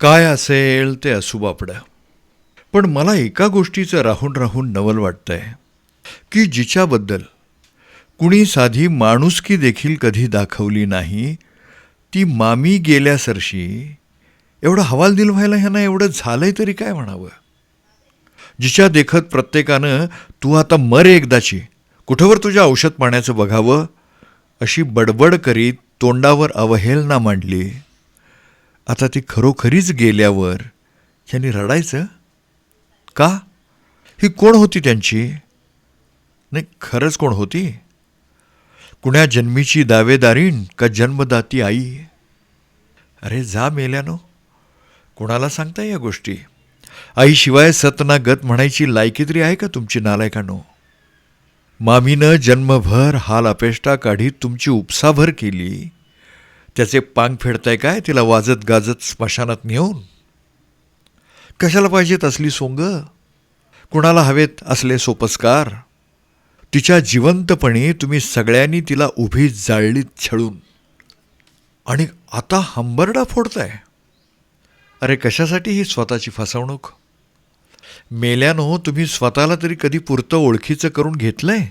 काय असेल ते असू बापडं. पण मला एका गोष्टीचं राहून राहून नवल वाटतंय की जिच्याबद्दल कुणी साधी माणुसकी देखील कधी दाखवली नाही ती मामी गेल्यासरशी एवढं हवालदिल व्हायला ह्यांना एवढं झालंय तरी काय म्हणावं? जिच्या देखत प्रत्येकानं तू आता मर एकदाची कुठंवर तुझ्या औषध पाण्याचं बघावं? अशी बडबड करीत तोंडावर अवहेलना मांडली. आता ती खरोखरीच गेल्यावर ह्यांनी रडायचं? का? ही कोण होती त्यांची? नाही खरंच कोण होती? कुण्या जन्मीची दावेदारीण का जन्मदाती आई? अरे जा मेल्यानो. कोणाला सांगता या गोष्टी? आईशिवाय सतना गत म्हणायची लायकी तरी आहे का तुमची नालायकानो? मामीनं जन्मभर हाल अपेष्टा काढीत तुमची उपसाभर केली. त्याचे पांग फेडताय काय? तिला वाजत गाजत स्मशानात नेऊन. कशाला पाहिजेत असली सोंग? कुणाला हवेत असले सोपस्कार? तिच्या जिवंतपणी तुम्ही सगळ्यांनी तिला उभी जाळलीत छळून. आणि आता हंबरडा फोडताय. अरे कशासाठी ही स्वतःची फसवणूक? मेल्यानो तुम्ही स्वतःला तरी कधी पुरतं ओळखीचं करून घेतलंय?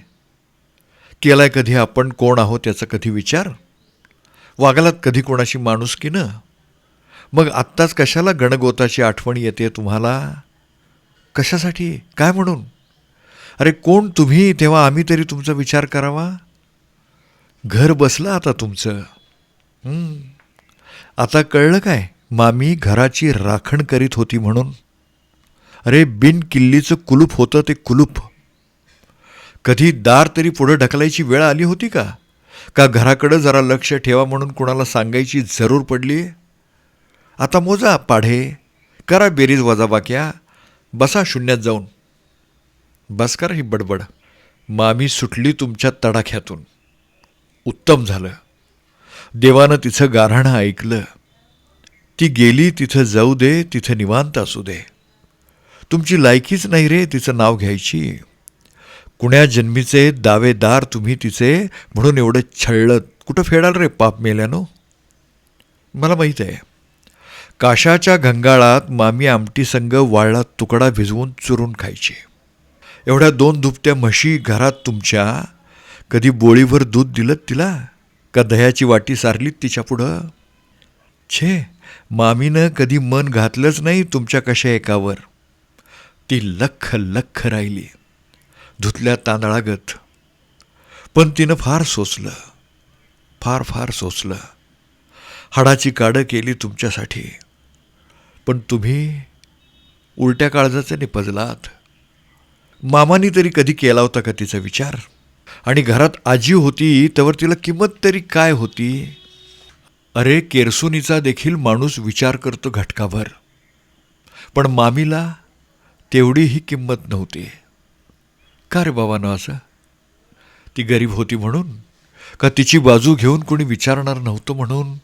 केलाय कधी आपण कोण आहोत याचा कधी विचार? वागलात कधी कोणाशी माणुसकीनं मग आत्ताच कशाला गणगोताची आठवण येते तुम्हाला? कशासाठी? काय म्हणून? अरे कोण तुम्ही तेव्हा आम्ही तरी तुमचा विचार करावा? घर बसलं आता तुमचं. आता कळलं काय? मामी घराची राखण करीत होती म्हणून. अरे बिन किल्लीचं कुलूप होतं ते कुलूप. कधी दार तरी पुढं ढकलायची वेळ आली होती का? का घराकडं जरा लक्ष ठेवा म्हणून कुणाला सांगायची जरूर पडली? आता मोजा पाढे करा बेरीज वजाबाक्या बसा शून्यात जाऊन. बस करा ही बडबड. मामी सुटली तुमच्या तडाख्यातून. उत्तम झालं. देवानं तिचं गाऱ्हाणं ऐकलं. ती गेली तिथं जाऊ दे तिथं निवांत असू दे. तुमची लायकीच नाही रे तिचं नाव घ्यायची. कुण्या जन्मीचे दावेदार तुम्ही तिचे म्हणून एवढं छळलं? कुठं फेडाल रे पाप मेल्यानो? मला माहीत आहे. काशाच्या घंगाळात मामी आमटी संग वाळला तुकडा भिजवून चुरून खायची. एवढ्या दोन दुपट्या म्हशी घरात तुमच्या? कधी बोळीभर दूध दिलं तिला? का दह्याची वाटी सारलीत तिच्या पुढं? छे मामीनं कधी मन घातलंच नाही तुमच्या कशा एकावर. ती लख लख राहिली. धुतल्या तांदळागत. पण तिनं फार सोसलं. फार फार सोसलं. हाडाची काडं केली तुमच्यासाठी. पण तुम्ही उलट्या काळजाचे निपजलात. मामानी तरी कधी केला होता का तिचा विचार? आणि घरात आजी होती त्यावर तिला किंमत तरी काय होती? अरे केरसुनीचा देखील माणूस विचार करतो घटकाभर. पण मामीला तेवढीही किंमत नव्हती. का रे बाबानं असं? ती गरीब होती म्हणून? का तिची बाजू घेऊन कोणी विचारणार नव्हतं म्हणून?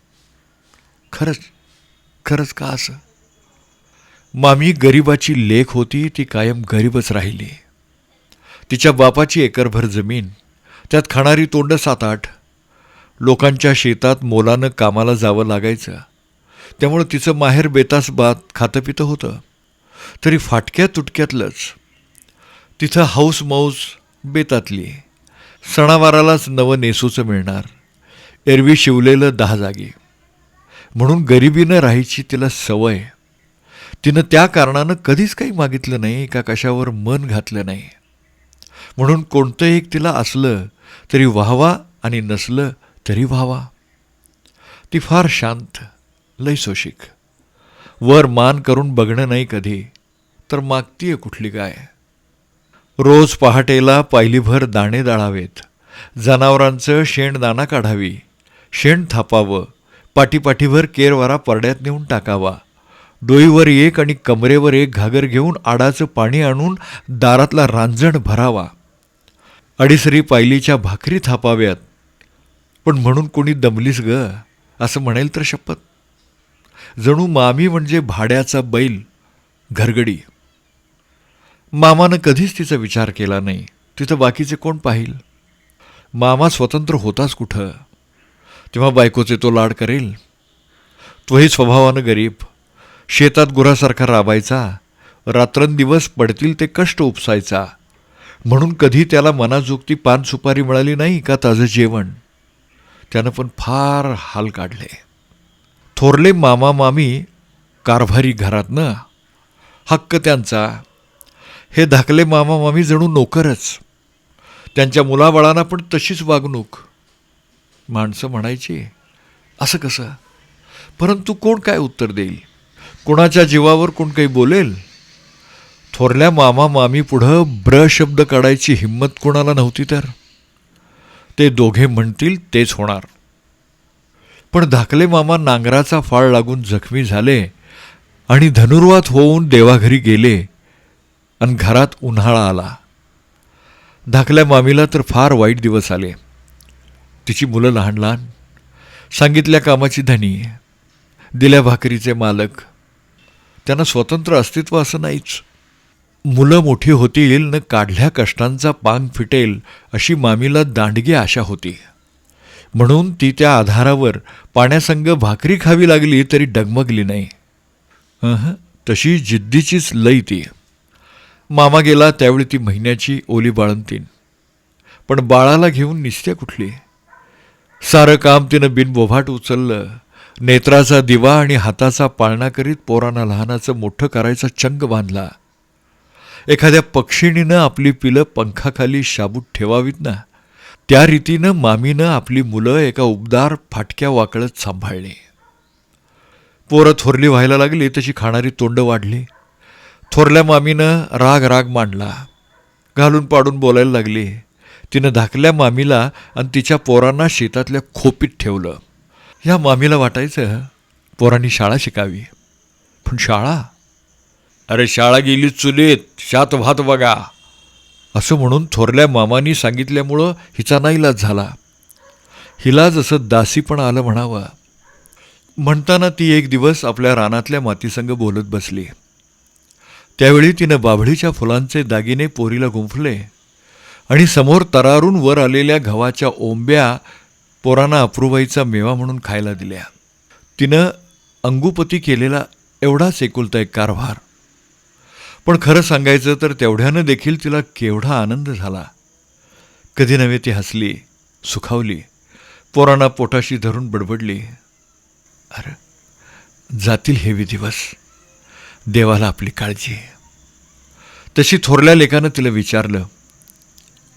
खरंच खरंच का असं? मामी गरिबाची लेख होती ती कायम गरीबच राहिली. तिच्या बापाची एकरभर जमीन त्यात खाणारी तोंड सात आठ लोकांच्या शेतात मोलानं कामाला जावं लागायचं. त्यामुळं तिचं माहेर बेतास बात खातं पितं होतं. तरी फाटक्या तुटक्यातलंच तिथं हौस माऊस बेतातली. सणावारालाच नवं नेसूचं मिळणार. एरवी शिवलेलं दहा जागी. म्हणून गरिबीनं राहायची तिला सवय. तिनं त्या कारणानं कधीच काही मागितलं नाही का कशावर मन घातलं नाही. म्हणून कोणतं एक तिला असलं तरी व्हावा आणि नसलं तरी व्हावा. ती फार शांत लय सोशिक. वर मान करून बघणं नाही कधी तर मागतीये कुठली काय रोज पहाटेला पायलीभर दाणे दळावेत. जनावरांचं शेणदाणा काढावी. शेण थापावं. पाठीपाठीभर केरवारा परड्यात नेऊन टाकावा. डोईवर एक आणि कमरेवर एक घागर घेऊन आडाचं पाणी आणून दारातला रांजण भरावा. अडीसरी पायलीच्या भाकरी थापाव्यात. पण म्हणून कोणी दमलीस ग? असं म्हणेल तर शपथ. जणू मामी म्हणजे भाड्याचा बैल घरगडी. मामानं कधीच तिचा विचार केला नाही. तिथं बाकीचे कोण पाहिल? मामा स्वतंत्र होताच कुठं? तेव्हा बायकोचे तो लाड करेल. तोही स्वभावानं गरीब. शेतात गुरासारखा राबायचा. रात्रंदिवस पडतील ते कष्ट उपसायचा. म्हणून कधी त्याला मनाजोगती पान सुपारी मिळाली नाही का ताजं जेवण? त्यानं पण फार हाल काढले. थोरले मामा मामी कारभारी घरातनं हक्क त्यांचा. हे धाकले मामा मामी जणू नोकरच. त्यांच्या मुलाबाळांना पण तशीच वागणूक. माणसं म्हणायची असं कसं? परंतु कोण काय उत्तर देईल? कोणाच्या जीवावर कोण काही बोलेल? थोरल्या मामा मामी पुढं ब्र शब्द काढायची हिंमत कोणाला नव्हती तर? ते दोघे म्हणतील तेच होणार. पण धाकले मामा नांगराचा फाळ लागून जखमी झाले आणि धनुर्वात होऊन देवाघरी गेले. आणि घरात उन्हाळा आला. धाकल्या मामीला तर फार वाईट दिवस आले. तिची मुलं लहान लहान सांगितल्या कामाची धनी दिल्या भाकरीचे मालक त्यांना स्वतंत्र अस्तित्व असं नाहीच. मुलं मोठी होतील न काढल्या कष्टांचा पांग फिटेल अशी मामीला दांडगी आशा होती. म्हणून ती त्या आधारावर पाण्यासंग भाकरी खावी लागली तरी डगमगली नाही. तशी जिद्दीचीच लई ती. मामा गेला त्यावेळी ती महिन्याची ओली बाळंतीन पण बाळाला घेऊन निसत्या कुठली? सारं काम तिनं बिनबोभाट उचललं. नेत्राचा दिवा आणि हाताचा पाळणा करीत पोरांना लहानाचं मोठं करायचा चंग बांधला. एखाद्या पक्षिणीनं आपली पिलं पंखाखाली शाबूत ठेवावीत ना? त्या रीतीनं मामीनं आपली मुलं एका उबदार फाटक्या वाकळत सांभाळली. पोरं थोरली व्हायला लागली तशी खाणारी तोंड वाढली. थोरल्या मामीनं राग राग मांडला. घालून पाडून बोलायला लागली. तिनं धाकल्या मामीला आणि तिच्या पोरांना शेतातल्या खोपीत ठेवलं. ह्या मामीला वाटायचं पोरांनी शाळा शिकावी. पण शाळा? अरे शाळा गेली चुलीत शात भात बघा. असं म्हणून थोरल्या मामानी सांगितल्यामुळं हिचा नाईलाज झाला. हिला जसं दासी पण आलं म्हणावं. म्हणताना ती एक दिवस आपल्या रानातल्या मातीसंग बोलत बसली. त्यावेळी तिनं बाभळीच्या फुलांचे दागिने पोरीला गुंफले आणि समोर तरारून वर आलेल्या गव्हाच्या ओंब्या पोरांना अप्रुबाईचा मेवा म्हणून खायला दिल्या. तिनं अंगुपती केलेला एवढाच एकुलता एक कारभार. पण खरं सांगायचं तर तेवढ्यानं देखील तिला केवढा आनंद झाला. कधी नव्हे ती हसली सुखावली पोरांना पोटाशी धरून बडबडली. अरे जातील हे दिवस देवाला आपली काळजी. तशी थोरल्या लेखानं तिला विचारलं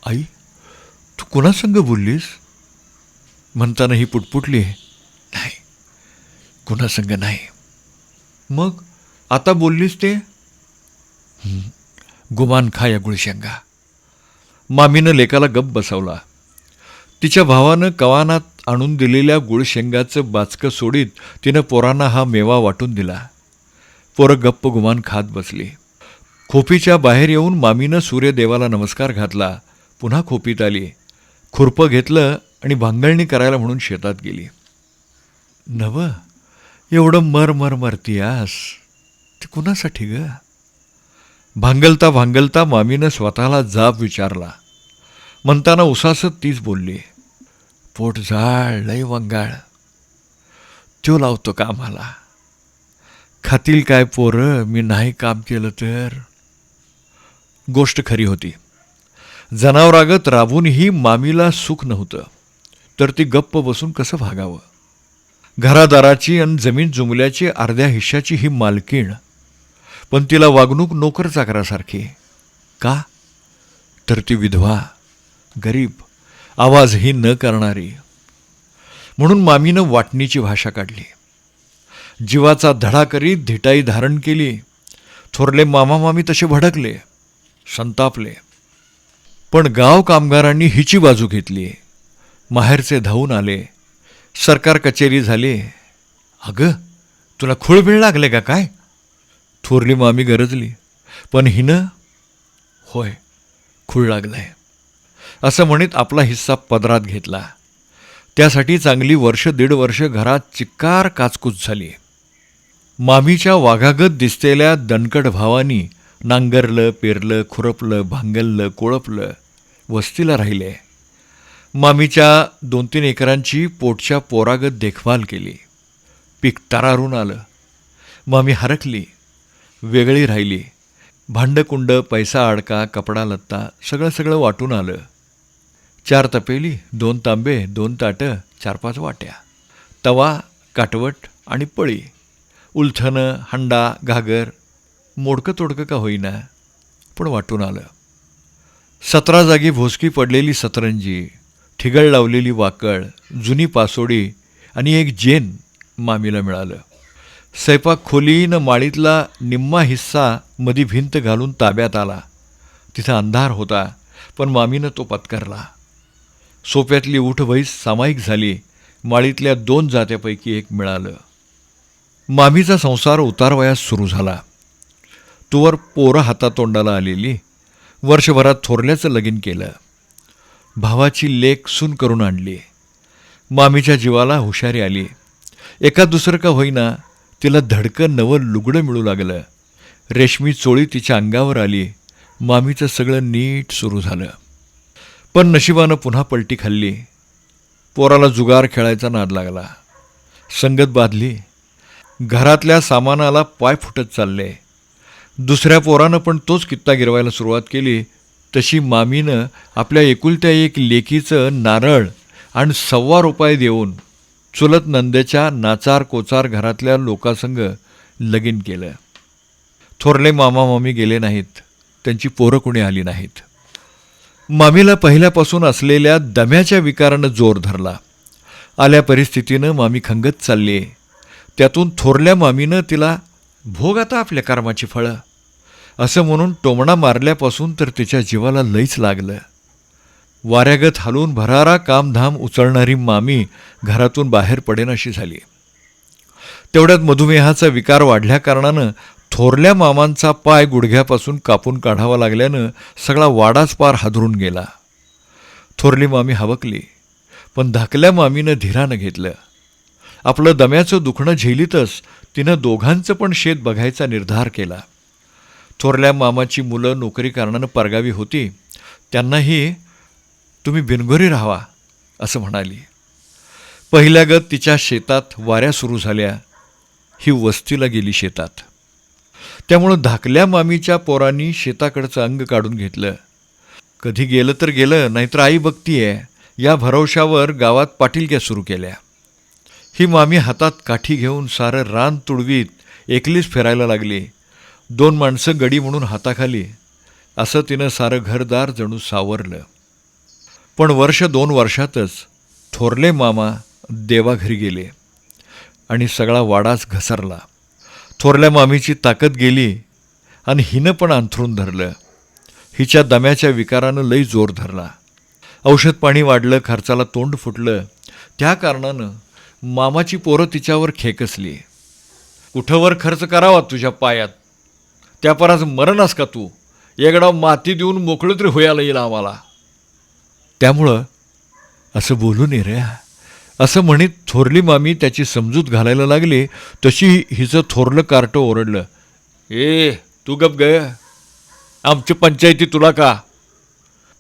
आई तू कुणासंग बोललीस? म्हणताना ही पुटपुटली नाही कुणासंग नाही. मग आता बोललीस ते? गुमान खा या गुळशेंगा. मामीनं लेकाला गप बसवला. तिच्या भावानं कवानात आणून दिलेल्या गुळशेंगाचं बाचकं सोडीत तिनं पोरांना हा मेवा वाटून दिला. पोरं गप्प गुमान खात बसली. खोपीच्या बाहेर येऊन मामीनं सूर्यदेवाला नमस्कार घातला. पुन्हा खोपीत आली. खुरपं घेतलं आणि भांगळणी करायला म्हणून शेतात गेली. नव एवढं मर मर मरतीयास. ते कुणासाठी ग? भांगलता भांगलता मामीनं स्वतःला जाब विचारला. म्हणताना उसासत तीच बोलली. पोट जाळ लय वंगाळ. त्यो लावतो कामाला. खातील काय पोरं मी नाही काम केलं तर? गोष्ट खरी होती. जनावरागत राबूनही मामीला सुख नव्हतं तर ती गप्प बसून कसं भागावं? घरादाराची आणि जमीन जुमल्याची अर्ध्या हिश्श्याची ही मालकीण पण तिला वागणूक नोकर चाकरासारखी. का? तर ती विधवा गरीब आवाजही न करणारी. म्हणून मामीनं वाटणीची भाषा काढली. जीवाचा धडा करीत धिटाई धारण केली. थोरले मामा मामी तसे भडकले. संतापले. पण गाव कामगारांनी हिची बाजू घेतली. माहेरचे धावून आले. सरकार कचेरी झाली. अगं तुला खुळबिळ लागले का काय? थोरली मामी गरजली. पण हिनं होय खूळ लागलाय. असं म्हणत आपला हिस्सा पदरात घेतला. त्यासाठी चांगली वर्ष दीड वर्ष घरात चिक्कार काचकूच झाली. मामीच्या वाघागत दिसलेल्या दणकट भावानी नांगरलं पेरलं खुरपलं भांगललं कोळपलं वस्तीला राहिले. मामीच्या दोन तीन एकरांची पोटच्या पोरागत देखभाल केली. पीक तरारून आलं. मामी हरकली. वेगळी राहिली. भांडकुंड पैसा अडका कपडा लत्ता सगळं सगळं वाटून आलं. चार तपेली दोन तांबे दोन ताटं चार पाच वाट्या. तवा काटवट आणि पळी. उलथनं हंडा घागर मोडकं तोडकं का होईना पण वाटून आलं. सतरा जागी भोसकी पडलेली सतरंजी ठिगळ लावलेली वाकळ जुनी पासोडी आणि एक जेन मामीला मिळालं. स्वयंपाक खोलीनं माळीतला निम्मा हिस्सा मधी भिंत घालून ताब्यात आला. तिथं अंधार होता पण मामीनं तो पत्करला. सोप्यातली उठवैस सामायिक झाली माळीतल्या दोन जात्यापैकी एक मिळालं. मामीचा संसार उतारवयास सुरू झाला. तोवर पोरं हातातोंडाला आलेली वर्षभरात थोरल्याचं लगीन केलं. भावाची लेक सून करून आणली. मामीच्या जीवाला हुशारी आली. एका दुसरं का होईना तिला धडकं नवं लुगडं मिळू लागलं. रेशमी चोळी तिच्या अंगावर आली. मामीचं सगळं नीट सुरू झालं. पण नशिबानं पुन्हा पलटी खाल्ली. पोराला जुगार खेळायचा नाद लागला. संगत बाधली. घरातल्या सामानाला पाय फुटत चालले. दुसऱ्या पोरानं पण तोच कित्ता गिरवायला सुरुवात केली. तशी मामीनं आपल्या एकुलत्या एक लेकीचं नारळ आणि सव्वा रुपये देऊन चुलत नंदेच्या नाचार कोचार घरातल्या लोकासंग लगीन केलं. थोरले मामा मामी गेले नाहीत. त्यांची पोरं कुणी आली नाहीत. मामीला पहिल्यापासून असलेल्या दम्याच्या विकारानं जोर धरला. आल्या परिस्थितीनं मामी खंगत चालली. त्यातून थोरल्या मामीनं तिला भोग आता आपल्या कर्माची फळं. असं म्हणून टोमणा मारल्यापासून तर तिच्या जीवाला लईच लागलं. वाऱ्यागत हलून भरारा कामधाम उचलणारी मामी घरातून बाहेर पडेनाशी झाली. तेवढ्यात मधुमेहाचा विकार वाढल्या कारणानं थोरल्या मामांचा पाय गुडघ्यापासून कापून काढावा लागल्यानं सगळा वाडाच पार हादरून गेला. थोरली मामी हवकली पण धाकल्या मामीनं धीरानं घेतलं. आपलं दम्याचं दुखणं झेलीतच तिनं दोघांचं पण शेत बघायचा निर्धार केला. थोरल्या मामाची मुलं नोकरी कारणानं परगावी होती. त्यांनाही तुम्ही बिनघोरी राहावा असं म्हणाली. पहिल्यागत तिच्या शेतात वाऱ्या सुरू झाल्या. ही वस्तीला गेली शेतात. त्यामुळं धाकल्या मामीच्या पोरांनी शेताकडचं अंग काढून घेतलं. कधी गेलं तर गेलं नाहीतर आई बघतीये. या भरवशावर गावात पाटीलक्या सुरू केल्या. ही मामी हातात काठी घेऊन सारं रान तुडवीत एकलीच फिरायला लागली. दोन माणसं गडी म्हणून हाताखाली. असं तिनं सारं घरदार जणू सावरलं. पण वर्ष दोन वर्षातच थोरले मामा देवाघरी गेले आणि सगळा वाडाच घसरला. थोरल्या मामीची ताकद गेली आणि हिनं पण अंथरून धरलं. हिच्या दम्याच्या विकारानं लई जोर धरला. औषध पाणी वाढलं खर्चाला तोंड फुटलं. त्या कारणानं मामाची पोरं तिच्यावर खेकसली. कुठंवर खर्च करावा तुझ्या पायात? त्या पराच मरणास का तू? एकडा माती देऊन मोकळं तरी होयाला येईल आम्हाला. त्यामुळं असं बोलू नये रे. असं म्हणीत थोरली मामी त्याची समजूत घालायला लागली. तशी हिचं थोरलं कार्टं ओरडलं. ए तू गप ग. आमची पंचायती तुला का?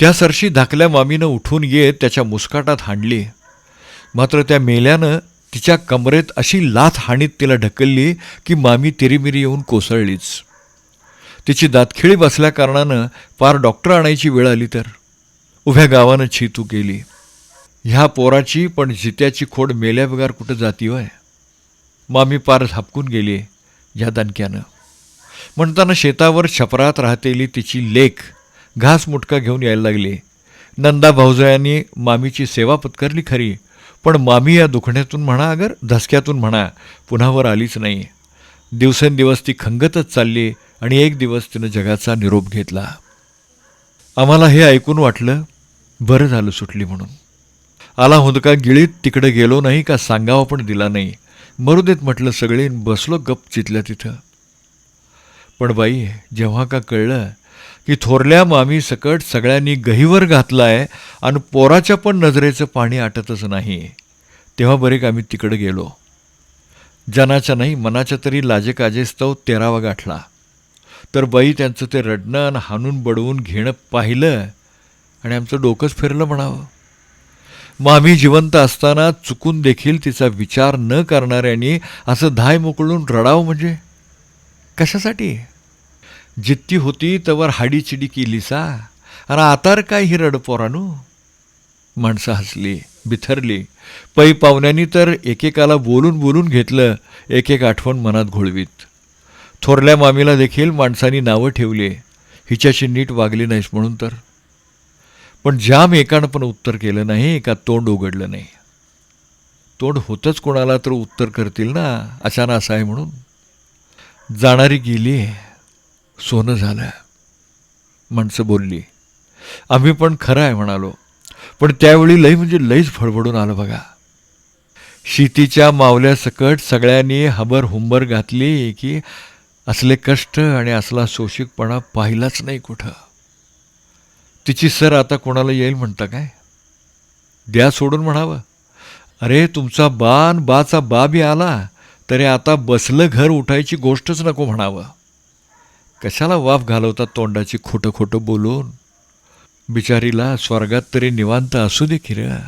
त्या सरशी धाकल्या मामीनं उठून येत त्याच्या मुस्काटात हांडली. मात्र त्या मेल्यानं तिच्या कमरेत अशी लाथ हाणीत तिला ढकलली की मामी तिरीमिरी येऊन कोसळलीच. तिची दातखिळी बसल्या कारणानं पार डॉक्टर आणायची वेळ आली तर. उभ्या गावानं छितू केली. ह्या पोराची पण जित्याची खोड मेल्याबगार कुठं जाती आहे मामी पार झापकून गेली ह्या दणक्यानं. म्हणताना शेतावर छपरात राहतेली तिची लेख घास मुटका घेऊन यायला लागली. नंदा भाऊजयांनी मामीची सेवा पत्करली खरी पण मामी या दुखण्यातून म्हणा अगर धसक्यातून म्हणा पुन्हा वर आलीच नाही. दिवसेंदिवस ती खंगतच चालली आणि एक दिवस तिनं जगाचा निरोप घेतला. आम्हाला हे ऐकून वाटलं बरं झालं सुटली म्हणून. आला हुंदका गिळीत तिकडे गेलो नाही का सांगावा पण दिला नाही. मरू देत म्हटलं सगळे बसलो गप चितल्या तिथं. पण बाई जेव्हा का कळलं की थोरल्या मामी सकट सगळ्यांनी गहीवर घातला आहे आणि पोराच्या पण नजरेचं पाणी आटतच नाही. तेव्हा बरेक आम्ही तिकडं गेलो. जनाच्या नाही मनाच्या तरी लाजेकाजेस्तव तेरावा गाठला. तर बाई त्यांचं ते रडणं आणि हाणून बडवून घेणं पाहिलं आणि आमचं डोकंच फिरलं म्हणावं. मामी जिवंत असताना चुकून देखील तिचा विचार न करणाऱ्यांनी असं धाय मोकळून रडावं म्हणजे? कशासाठी? जित्ती होती तवर हाडीचिडी केली सा. अरे आतार काय ही रड माणसं हसली बिथरली. पै पाहुण्यांनी तर एकेकाला बोलून बोलून घेतलं एक एक आठवण मनात घोळवीत. थोरल्या मामीला देखील माणसांनी नावं ठेवली हिच्याशी नीट वागली नाहीस म्हणून तर. पण जाम एकानं पण उत्तर केलं नाही एका तोंड उघडलं नाही. तोंड होतंच कोणाला तर उत्तर करतील ना अचानक असं आहे म्हणून. जाणारी गेली. सोनं झालं माणसं बोलली आम्ही पण खरं आहे म्हणालो. पण त्यावेळी लई म्हणजे लईच फडफडून आलं बघा. शेतीच्या मावल्यासकट सगळ्यांनी हबर हुंबर घातली की असले कष्ट आणि असला शोषिकपणा पाहिलाच नाही कुठं. तिची सर आता कोणाला येईल म्हणता काय? द्या सोडून म्हणावं. अरे तुमचा बान बाचा बा बी आला तरी आता बसलं घर उठायची गोष्टच नको म्हणावं. कशाला वाफ घालवतात तोंडाची खोटं खोटं बोलून? बिचारीला स्वर्गात तरी निवांत असू दे खिरं